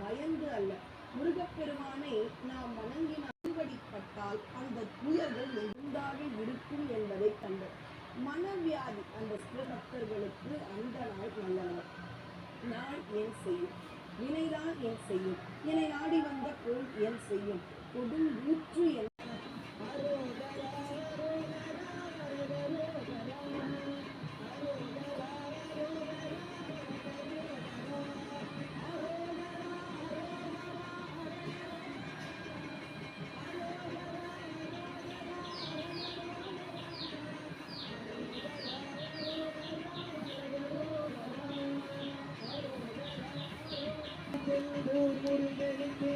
பயந்து அல்ல. முருகப்பெருமானை நாம் வணங்கின அறுவடிப்பட்டால் அந்த துயர்கள் எங்காக இருக்கும் என்பதை கண்டோம். மனவியாதி அந்த சிவபக்தர்களுக்கு அந்த நாள் நல்ல நாள் நாள் ஏன் செய்யும்? வினைதான் ஏன் செய்யும்? என்னை நாடி வந்த கோள் ஏன் செய்யும்? கொடும் ஊற்று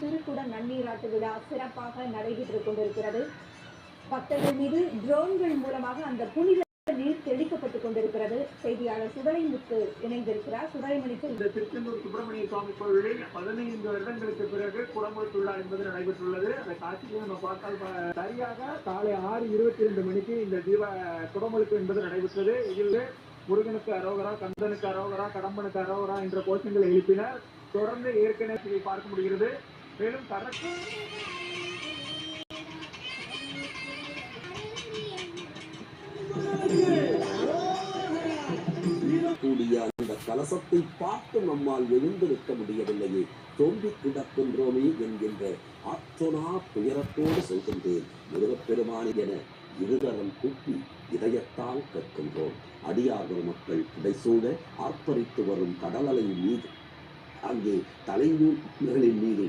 திருக்குட நன்னீராட்டு விழா சிறப்பாக நடைபெற்றுக் கொண்டிருக்கிறது. பக்தர்கள் மீது ட்ரோன்கள் மூலமாக அந்த புனித நீர் தெளிக்கப்பட்டுக் கொண்டிருக்கிறது. செய்தியாளர் சுடலைமுத்து இணைந்திருக்கிறார். சுடலைமணிக்கு இந்த திருச்செந்தூர் சுப்பிரமணிய சுவாமி கோவிலில் பதினைந்து வருடங்களுக்கு பிறகு குடமுழுத்துள்ளார் என்பது நடைபெற்றுள்ளது. அந்த காட்சியை நம்ம பார்த்தால் சரியாக காலை ஆறு இருபத்தி ரெண்டு மணிக்கு இந்த தீப குடமுழுக்கு என்பது நடைபெற்றது. இதில் முருகனுக்கு அரோகரா கந்தனுக்கு அரோகரா கடம்பனுக்கு அரோகரா என்ற கோஷங்களை எழுப்பினர். தொடர்ந்து ஏற்கனவே பார்க்க முடிகிறது. மேலும் கரக்கு கலசத்தை பார்த்து நம்மால் எழுந்து முடியவில்லையே. தோம்பி கிடக்கின்றோமே என்கின்ற ஆற்றொனா துயரத்தோடு சொல்கின்றேன். முருகப்பெருமானி என இருதரம் கூப்பி இதயத்தால் கற்கின்றோம். அடியார்கள் மக்கள் புடைசூழ ஆர்ப்பரித்து வரும் கடலலை மீது அங்கே தலைநூல்களின் மீது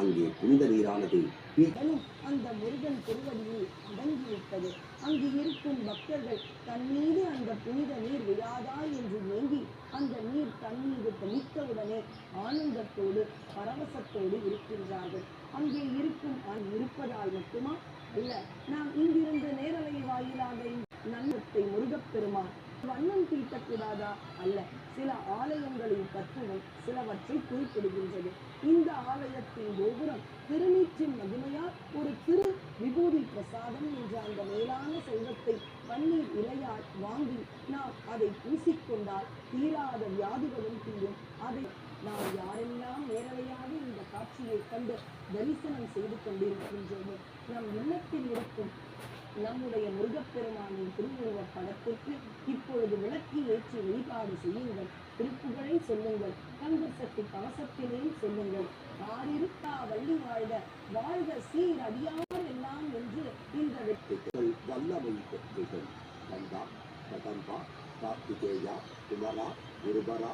அங்கே புனித நீரானது இதனும் அந்த முருகன் திருவடியில் அடங்கிவிட்டது அங்கு இருக்கும் பக்தர்கள் தன் மீது அந்த புனித நீர் விழாதா என்று ஏங்கி அந்த நீர் தண்ணீர் தெளித்தவுடனே ஆனந்தத்தோடு பரவசத்தோடு இருக்கின்றார்கள். அங்கே இருக்கும் ஆண் இருப்பதால் மட்டுமா? அல்ல நாம் இங்கிருந்து நேரலை வாயிலாக நன்மத்தை நன்னத்தை முருகப்பெருமான் வண்ணம் தீட்டக்கூடாதா? அல்ல சில ஆலயங்களின் தத்துவம் சிலவற்றை குறிப்பிடுகின்றது. இந்த ஆலயத்தின் கோபுரம் அவற்றின் மகிமையால் ஒரு திரு விபூதி பிரசாதம் என்ற அந்த மேலான செல்வத்தை பன்னீர் இலையால் வாங்கி நாம் அதை பூசிக்கொண்டால் தீராத வியாதிகளும் தீரும். அதை நாம் யாரெல்லாம் நேரலையாக இந்த காட்சியை கண்டு தரிசனம் செய்து கொண்டிருக்கின்றோமோ நம் இல்லத்தில் இருக்கும் நம்முடைய முருகப்பெருமானின் திருவுருவப் படத்திற்கு இப்பொழுது விளக்கி ஏற்றி வழிபாடு செய்யுங்கள். திருப்புகழை சொல்லுங்கள். கந்த சக்தி கவசத்தினையும் சொல்லுங்கள். ஆறிருக்கா வள்ளி வாழ்க. வாழ்க சீர் அடியார் எல்லாம் என்று இந்த வெற்றிகள் வல்லமை பெற்றுகள் கந்தா கதம்பா கார்த்திகேயா குமரா குருபரா